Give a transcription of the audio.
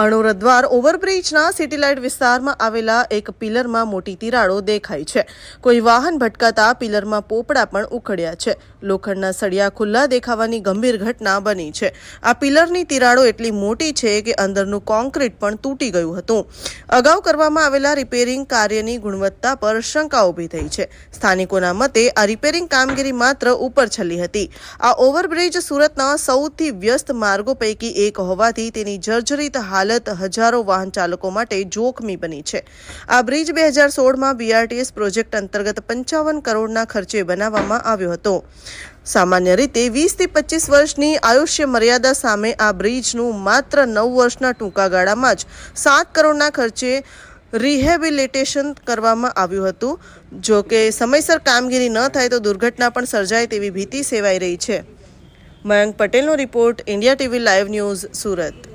અણુરદ્વાર ઓવરબ્રિજના city light વિસ્તારમાં આવેલા એક પિલરમાં મોટી તિરાડો દેખાઈ છે. કોઈ વાહન ભટકાતા પિલરમાં પોપડા પણ ઉખડ્યા છે. લોખંડના સળિયા ખુલ્લા દેખાવાની ગંભીર ઘટના બની છે. આ પિલરની તિરાડો એટલી મોટી છે કે અંદરનું કોન્ક્રીટ પણ તૂટી ગયું હતું. અગાઉ કરવામાં આવેલા રિપેરિંગ કાર્યની ગુણવત્તા પર શંકા ઊભી થઈ છે. સ્થાનિકોના મતે આ રિપેરિંગ કામગીરી માત્ર ઉપર છલ્લી હતી. આ ઓવરબ્રિજ સુરતના સૌથી વ્યસ્ત માર્ગો પૈકી એક હોવાથી તેની જર્જરિત હાલત હજારો વાહન ચાલકો માટે જોખમી બની છે. આ બ્રિજ બે હજાર સોળમાં બીઆરટીએસ પ્રોજેક્ટ અંતર્ગત પંચાવન કરોડના ખર્ચે બનાવવામાં આવ્યો હતો. સામાન્ય રીતે વીસથી પચીસ વર્ષની આયુષ્ય મર્યાદા સામે આ બ્રિજનું માત્ર નવ વર્ષના ટૂંકા ગાળામાં જ સાત કરોડના ખર્ચે રિહેબિલિટેશન કરવામાં આવ્યું હતું. જો કે સમયસર કામગીરી ન થાય તો દુર્ઘટના પણ સર્જાય તેવી ભીતિ સેવાઈ રહી છે. મયંક પટેલનો report India TV live news Surat.